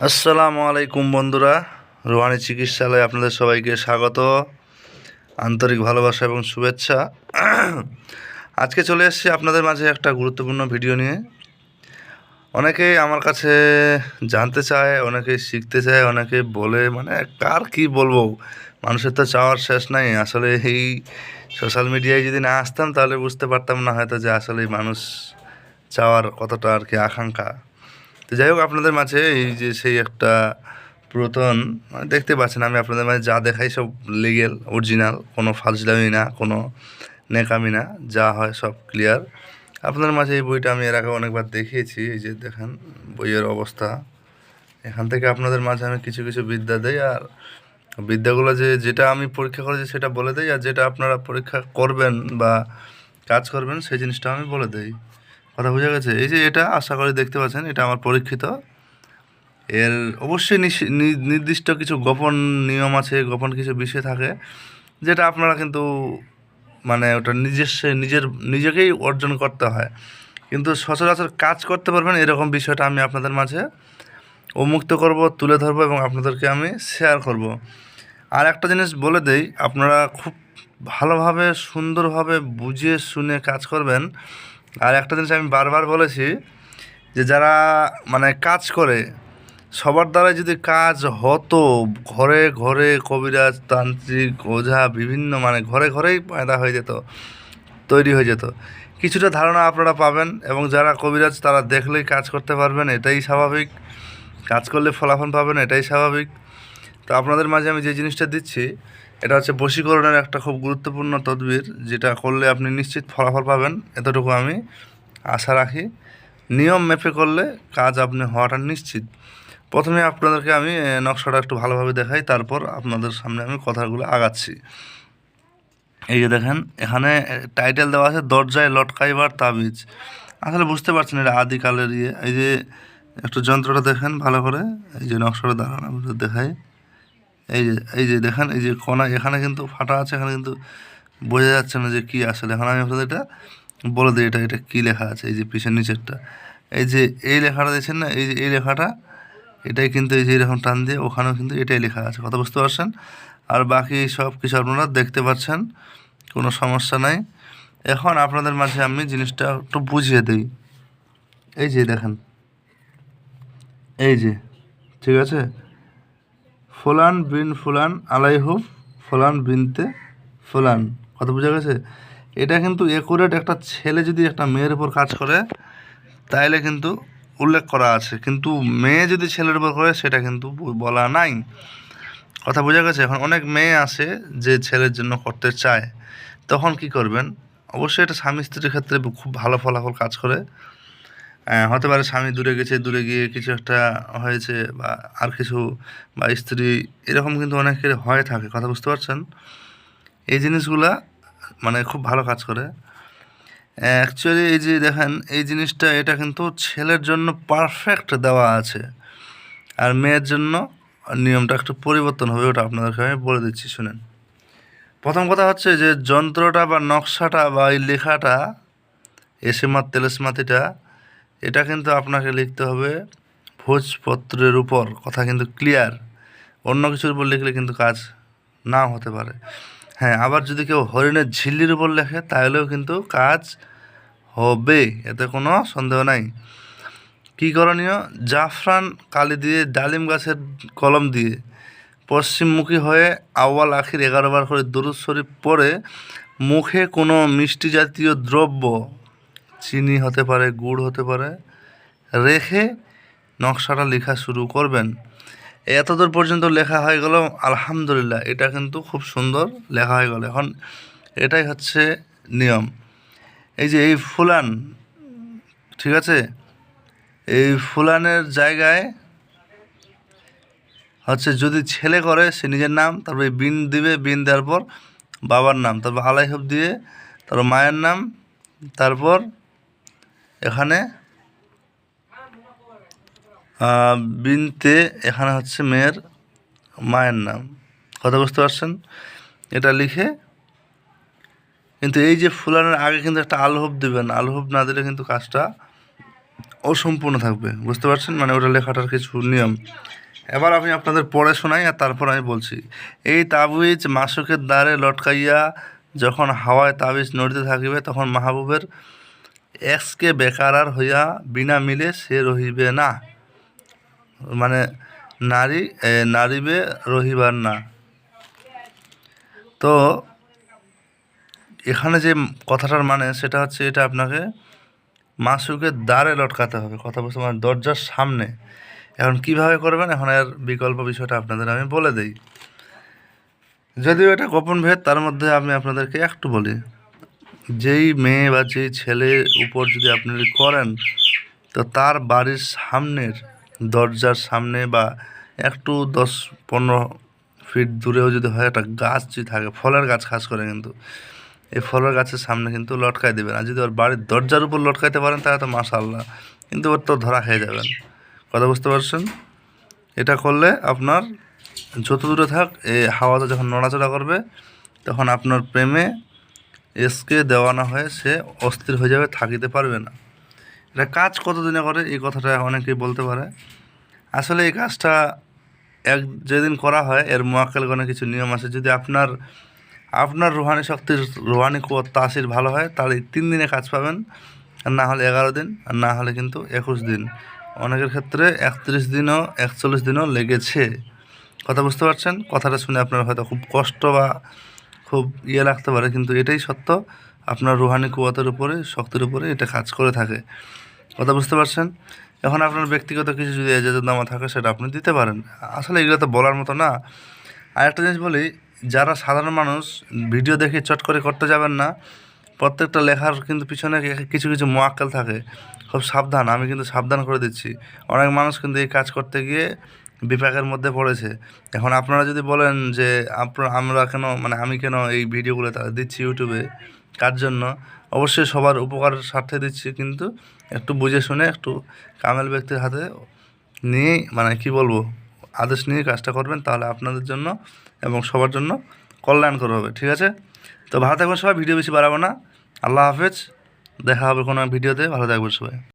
আসসালামু আলাইকুম বন্ধুরা। রোহানি চিকিৎসালয়ে আপনাদের সবাইকে স্বাগত। আন্তরিক ভালোবাসা এবং শুভেচ্ছা। আজকে চলে এসেছি আপনাদের মাঝে একটা গুরুত্বপূর্ণ ভিডিও নিয়ে। অনেকেই আমার কাছে জানতে চায় অনেকে শিখতে চায়, অনেকে বলে মানে কার কি বলব? মানুষের তো চাওয়ার শেষ নাই। আসলে এই সোশ্যাল মিডিয়ায় যদি না আসতাম তাহলে বুঝতে পারতাম না হয়তো যে আসলে মানুষ চাওয়ার কতটা আর কি আকাঙ্ক্ষা। তো যাই হোক, আপনাদের মাঝে এই যে সেই একটা পুরাতন মানে দেখতে পাচ্ছেন, আমি আপনাদের মাঝে যা দেখাই সব লিগেল অরিজিনাল কোনো ফাজলামি না, কোনো নেকামি না, যা হয় সব ক্লিয়ার আপনাদের মাঝে এই বইটা আমি এর আগে অনেকবার দেখিয়েছি, এই যে দেখেন, বইয়ের অবস্থা। এখান থেকে আপনাদের মাঝে আমি কিছু কিছু বিদ্যা দেই, আর বিদ্যাগুলো যে, যেটা আমি পরীক্ষা করেছি সেটা বলে দেই, আর যেটা আপনারা পরীক্ষা করবেন বা কাজ করবেন, সেই জিনিসটা আমি বলে দেই। কথা বোঝা গেছে? এই যে এটা, আশা করি দেখতে পাচ্ছেন, এটা আমার পরীক্ষিত। এর অবশ্যই নির্দিষ্ট কিছু গোপন নিয়ম আছে, গোপন কিছু বিষয় থাকে, যেটা আপনারা কিন্তু মানে ওটা নিজস্ব, নিজের, নিজেকেই অর্জন করতে হয়। কিন্তু সচরাচর কাজ করতে পারবেন, এরকম বিষয়টা আমি আপনাদের মাঝে উন্মুক্ত করব, তুলে ধরবো এবং আপনাদেরকে আমি শেয়ার করব। আর একটা জিনিস বলে দেই, আপনারা খুব ভালোভাবে, সুন্দরভাবে বুঝে, শুনে কাজ করবেন। আর একটা জিনিস আমি বারবার বলেছি যে যারা মানে কাজ করে, সবার দ্বারা যদি কাজ হতো, ঘরে ঘরে কবিরাজ, তান্ত্রিক, ওঝা, বিভিন্ন মানে ঘরে ঘরেই পয়দা হয়ে যেত, তৈরি হয়ে যেত। কিছুটা ধারণা আপনারা পাবেন এবং যারা কবিরাজ তারা দেখলেই কাজ করতে পারবেন, এটাই স্বাভাবিক। কাজ করলে ফলাফল পাবেন, এটাই স্বাভাবিক। তো আপনাদের মাঝে আমি যে জিনিসটা দিচ্ছি এটা হচ্ছে বশীকরণের একটা খুব গুরুত্বপূর্ণ তদবির, যেটা করলে আপনি নিশ্চিত ফলাফল পাবেন। এতটুকু আমি আশা রাখি। নিয়ম মেপে করলে কাজ আপনি হওয়াটা নিশ্চিত। প্রথমে আপনাদেরকে আমি নকশাটা একটু ভালোভাবে দেখাই, তারপর আপনাদের সামনে আমি কথাগুলো আগাচ্ছি। এই যে দেখেন, এখানে টাইটেল দেওয়া আছে, দরজায় লটকাইবার তাবিজ। আসলে বুঝতে পারছেন এটা আদিকালের ইয়ে। এই যে একটু যন্ত্রটা দেখেন ভালো করে, এই যে নকশাটা দাঁড়ান, আপনাদের দেখাই। এই যে এই যে দেখেন, এই যে কণা, এখানে কিন্তু ফাটা আছে, এখানে কিন্তু বোঝা যাচ্ছে না যে কী আসলে এখন আমি আপনাদের এটা বলে দিই, এটা এটা কী লেখা আছে, এই যে পিছের নিচেরটা। এই যে এই লেখাটা দেখছেন না, এই যে, এই লেখাটা, এটাই কিন্তু এই যে এরকম টান দিয়ে ওখানেও কিন্তু এটাই লেখা আছে। কথা বুঝতে পারছেন? আর বাকি সব কিছু আপনারা দেখতে পাচ্ছেন, কোনো সমস্যা নাই। এখন আপনাদের মাঝে আমি জিনিসটা একটু বুঝিয়ে দিই। এই যে দেখেন, এই যে, ঠিক আছে? ফুলান বিন ফুলান আলাইহুব ফুলান বিনতে ফোলান। কথা বোঝা গেছে? এটা কিন্তু একুরেট একটা ছেলে যদি একটা মেয়ের উপর কাজ করে, তাইলে কিন্তু উল্লেখ করা আছে। কিন্তু মেয়ে যদি ছেলের উপর করে, সেটা কিন্তু বলা নাই। কথা বোঝা গেছে? এখন অনেক মেয়ে আছে যে ছেলের জন্য করতে চায়। তখন কি করবেন? অবশ্যই এটা স্বামী স্ত্রীর ক্ষেত্রে খুব ভালো ফলাফল কাজ করে। হতে পারে স্বামী দূরে গেছে, দূরে গিয়ে কিছু একটা হয়েছে বা আর কিছু বা স্ত্রী, এরকম কিন্তু অনেকের হয়ে থাকে, কথা বুঝতে পারছেন? এই জিনিসগুলা মানে খুব ভালো কাজ করে। অ্যাকচুয়ালি এই যে দেখেন, এই জিনিসটা, এটা কিন্তু ছেলের জন্য পারফেক্ট দেওয়া আছে। আর মেয়ের জন্য নিয়মটা একটু পরিবর্তন হবে, ওটা আপনাদেরকে আমি বলে দিচ্ছি, শুনেন। প্রথম কথা হচ্ছে যে যন্ত্রটা বা নকশাটা বা এই লেখাটা, এসেমাত, তেলেসমাতিটা এটা কিন্তু আপনাকে লিখতে হবে ভোজপত্রের উপর। কথা কিন্তু ক্লিয়ার অন্য কিছুর উপর লিখলে কিন্তু কাজ নাও হতে পারে। হ্যাঁ আবার যদি কেউ হরিণের ঝিল্লির উপর লেখে, তাহলেও কিন্তু কাজ হবে, এতে কোনো সন্দেহ নাই। কী করণীয়? জাফরান কালি দিয়ে ডালিম গাছের কলম দিয়ে পশ্চিমমুখী হয়ে আওয়াল আখির এগারো বার করে দুরুদ শরীফ পরে মুখে কোনো মিষ্টি জাতীয় দ্রব্য চিনি হতে পারে, গুড় হতে পারে, রেখে নকশাটা লেখা শুরু করবেন। এতদূর পর্যন্ত লেখা হয়ে গেল, আলহামদুলিল্লাহ, এটা কিন্তু খুব সুন্দর লেখা হয়ে গেল। এখন এটাই হচ্ছে নিয়ম। এই যে এই ফুলান, ঠিক আছে? এই ফুলানের জায়গায় হচ্ছে যদি ছেলে করে, সে নিজের নাম, তারপরে বিন দিবে, বিন দেওয়ার পর বাবার নাম, তারপর আলাইহব দিয়ে তারপর মায়ের নাম, তারপর এখানে বিনতে, এখানে হচ্ছে মেয়ের মায়ের নাম। কথা বুঝতে পারছেন? এটা লিখে, কিন্তু এই যে ফুলানের আগে কিন্তু একটা আলহব দেবেন। আলহব না দিলে কিন্তু কাজটা অসম্পূর্ণ থাকবে। বুঝতে পারছেন? মানে ওটা লেখাটার কিছু নিয়ম। এবার আমি আপনাদের পড়ে শোনাই আর তারপর আমি বলছি। এই তাবিজ মাসুকের দ্বারে লটকাইয়া যখন হাওয়ায় তাবিজ নড়িতে থাকিবে, তখন মাহবুবের এক্সকে বেকারার হইয়া বিনা মিলে সে রহিবে না। মানে নারী নারীবে রহিবার না। তো এখানে যে কথাটার মানে সেটা হচ্ছে এটা আপনাকে মাসুকে দ্বারে লটকাতে হবে। কথা বলতে মানে দরজার সামনে। এখন কীভাবে করবেন? এখন এর বিকল্প বিষয়টা আপনাদের আমি বলে দেই। যদিও এটা গোপন ভেদ, তার মধ্যে আমি আপনাদেরকে একটু বলি। যেই মেয়ে বা যেই ছেলের উপর যদি আপনি করেন, তো তার বাড়ির সামনের দরজার সামনে বা একটু দশ পনেরো ফিট দূরেও যদি হয়, একটা গাছ যদি থাকে, ফলের গাছ খাস করে কিন্তু, এই ফলের গাছের সামনে কিন্তু লটকাই দেবেন। আর যদি ওর বাড়ির দরজার উপর লটকাইতে পারেন, তাহলে তো মাশাল্লাহ কিন্তু ওর তো ধরা খেয়ে যাবেন। কথা বুঝতে পারছেন? এটা করলে আপনার, যত দূরে থাক, এই হাওয়াতে যখন নড়াচড়া করবে, তখন আপনার প্রেমে এসকে দেওয়া না হয়ে সে অস্থির হয়ে যাবে, থাকিতে পারবে না। এটা কাজ কতদিনে করে? এই কথাটা অনেকেই বলতে পারে। আসলে এই কাজটা এক, যেদিন করা হয়, এর মোয়াক্কেলগণে কিছু নিয়ম আছে। যদি আপনার আপনার রুহানি শক্তির, রুহানি কুয়ার তাসির ভালো হয়, তাহলে তিন দিনে কাজ পাবেন, আর না হলে এগারো দিন, আর না হলে কিন্তু একুশ দিন। অনেকের ক্ষেত্রে একত্রিশ দিনও, একচল্লিশ দিনও লেগেছে। কথা বুঝতে পারছেন? কথাটা শুনে আপনার হয়তো খুব কষ্ট বা খুব ইয়ে লাগতে পারে, কিন্তু এটাই সত্য। আপনার রুহানি কুয়াতের উপরে, শক্তির উপরে এটা কাজ করে থাকে। কথা বুঝতে পারছেন? এখন আপনার ব্যক্তিগত কিছু যদি এজাজত নামা থাকে, সেটা আপনি দিতে পারেন। আসলে এগুলো তো বলার মতো না। আর একটা জিনিস বলি, যারা সাধারণ মানুষ, ভিডিও দেখে চট করে করতে যাবেন না। প্রত্যেকটা লেখার কিন্তু পিছনে কিছু কিছু মোয়াক্কেল থাকে। খুব সাবধান, আমি কিন্তু সাবধান করে দিচ্ছি। অনেক মানুষ কিন্তু এই কাজ করতে গিয়ে বিপাকের মধ্যে পড়েছে। এখন আপনারা যদি বলেন যে আপনার আমরা কেন মানে আমি কেন এই ভিডিওগুলো তা- দিচ্ছি ইউটিউবে কার জন্য? অবশ্যই সবার উপকার স্বার্থে দিচ্ছি, কিন্তু একটু বুঝে শুনে একটু কামেল ব্যক্তির হাতে নিয়েই মানে কি বলব, আদেশ নিয়ে কাজটা করবেন, তাহলে আপনাদের জন্য এবং সবার জন্য কল্যাণকর হবে, ঠিক আছে? তো ভালো থাকবেন সবাই, ভিডিও বেশি বাড়াবো না। আল্লাহ হাফেজ, দেখা হবে কোনো ভিডিওতে, ভালো থাকবেন সবাই।